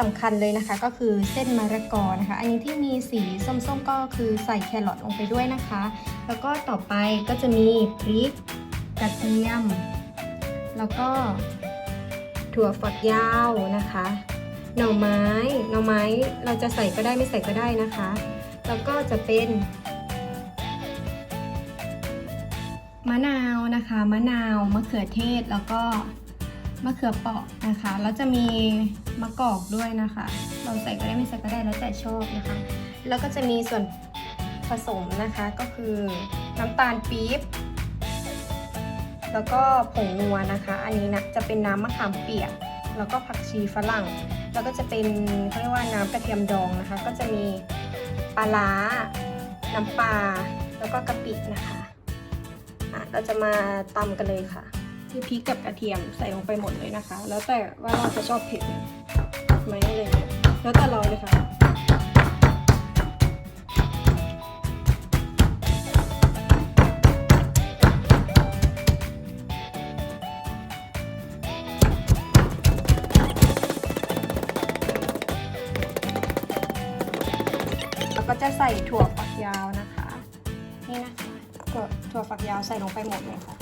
สำคัญเลยนะคะ ก็คือเส้นมะระกอนะคะ อันนี้ที่มีสีส้มๆก็คือใส่แครอทลงไปด้วยนะคะ แล้วก็ต่อไปก็จะมีพริกกระเทียม แล้วก็ถั่วฝักยาวนะคะ หน่อไม้ หน่อไม้เราจะใส่ก็ได้ไม่ใส่ก็ได้นะคะ แล้วก็จะเป็นมะนาวนะคะ มะนาว มะเขือเทศ แล้วก็ มะเขือเปราะนะคะ แล้วจะมีมะกอกด้วยนะคะ เราใส่ก็ได้ไม่ใส่ก็ได้แล้วแต่ชอบนะคะ แล้วก็จะมีส่วนผสมนะคะก็คือน้ำตาลปี๊บแล้วก็ผงนัวนะคะ อันนี้นะจะเป็นน้ำมะขามเปียก แล้วก็ผักชีฝรั่ง แล้วก็จะเป็นเขาเรียกว่าน้ำกระเทียมดองนะคะ ก็จะมีปลาร้า น้ำปลา แล้วก็กะปินะคะอะเราจะมาตำกันเลยค่ะ คือพริกกับกระเทียมใส่ลงไปหมดเลยนะคะ แล้วแต่ว่าเราจะชอบเผ็ดไหมอะไรเงี้ยแล้วแต่เราเลยค่ะแล้วก็จะใส่ถั่วฝักยาวนะคะ นี่นะคะถั่วฝักยาวใส่ลงไปหมดเลยค่ะ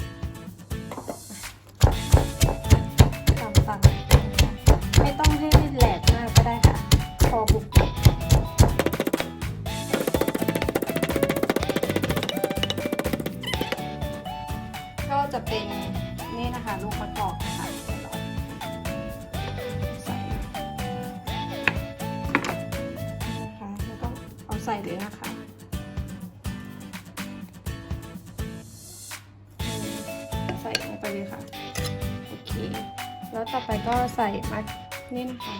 นี่นะคะลูกมะกอกนะคะเดี๋ยวเราใส่นะคะแล้วก็เอาใส่เลยนะคะใส่ลงไปเลยค่ะโอเคแล้วต่อไปก็ใส่มะนี่นะคะ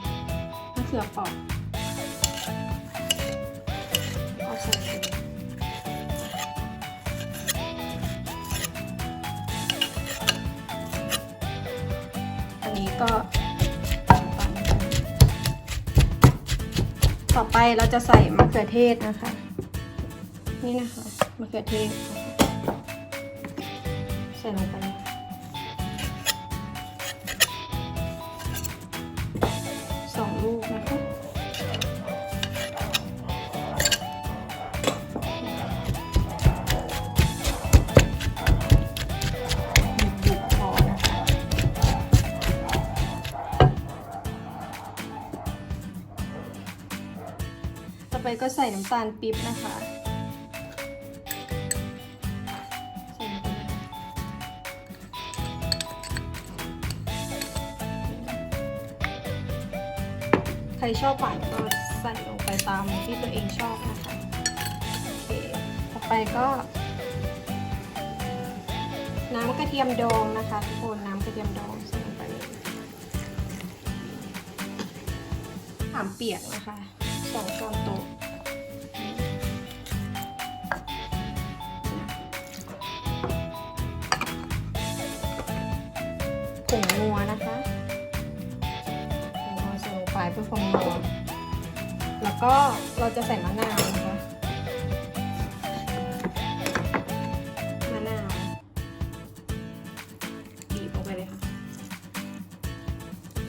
มะเขือเปอกเอาใส่เลย เราจะใส่มะเขือเทศนะคะ นี่นะคะมะเขือเทศใส่ลงไป อไปก็ใส่น้ำตาลปี๊บนะคะใส่ลงไปเลใครชอบหวานก็ใส่ลงไปตามที่ตัวเองชอบนะคะโอเคต่อไปก็ น้ำกระเทียมดองนะคะทุกคนน้ำกระเทียมดองใส่ลงไปเลยขามเปียกนะคะ สองช้อนโต๊ะผงนัวนะคะผงนัวใส่ลงไปเพื่อความนัว แล้วก็เราจะใส่มะนาวนะคะมะนาวบีบลงไปเลยค่ะ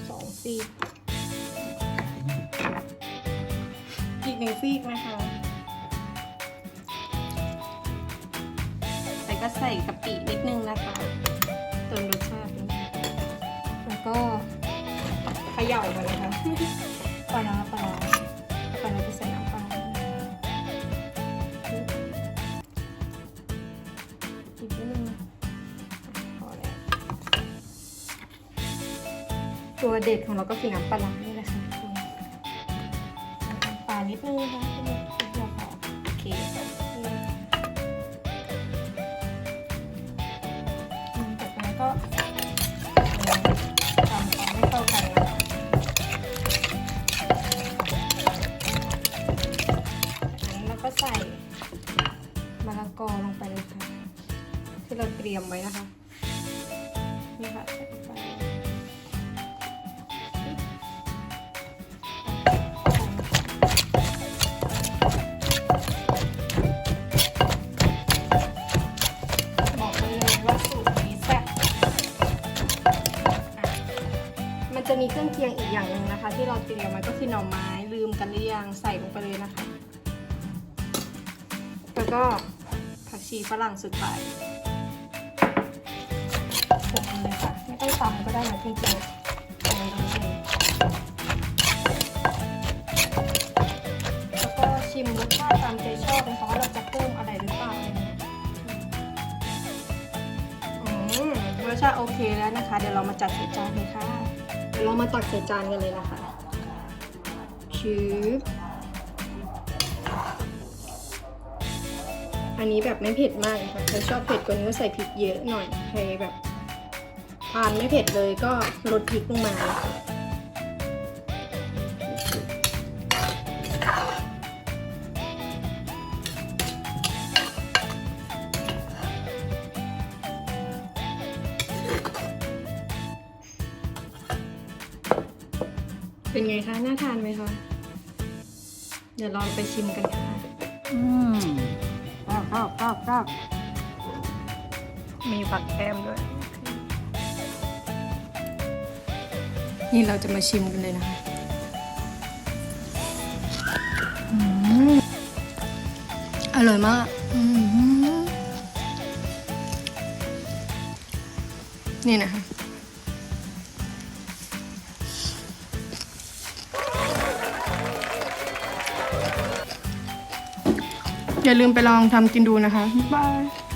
สองซีก หนึ่งซีกนะคะแต่ก็ใส่กะปินิดนึงนะคะเติมรสชาติแล้วก็เขย่ากันนะคะปลาร้าปลาปลาร้าจะใส่น้ำปลาอีกนิดนึงพอแล้วตัวเด็ดของเราก็คือน้ำปลา นิดนึงนะคะที่เราที่เราพอโอเคนี่อืมจากนั้นก็ทำให้เข้ากันนะคะนั้นเราก็ใส่มะละกอลงไปเลยค่ะ ที่เราเตรียมไว้นะคะ นี่ค่ะใส่ลงไป มไว้ก็คือหน่อไม้ลืมกันหรือยังใส่ลงไปเลยนะคะ แล้วก็ผักชีฝรั่งสุดท้ายโขลกเลยค่ะไม่ต้องตำก็ได้นะจริงๆเอาลงไปเลยแล้วก็ชิมรสชาติตามใจชอบนะคะว่าเราจะเพิ่มอะไรหรือเปล่าอะไรเงี้ยอืมรสชาติโอเคแล้วนะคะ เดี๋ยวเรามาจัดใส่จานเลยค่ะเดี๋ยวเรามาตักใส่จานกันเลยนะคะ ชืบอันนี้แบบไม่เผ็ดมากนะคะใครชอบเผ็ดกว่านี้ก็ใส่พริกเยอะหน่อย ใครแบบทานไม่เผ็ดเลยก็ลดพริกลงมาเป็นไงคะ น่าทานไหมคะ เดี๋ยวลองไปชิมกันค่ะ อืมกรอบกรอบกรอบกรอบมีผักแก้มด้วย นี่เราจะมาชิมกันเลยนะคะอืมอร่อยมากอืมนี่นะคะ อย่าลืมไปลองทำกินดูนะคะ บ๊ายบาย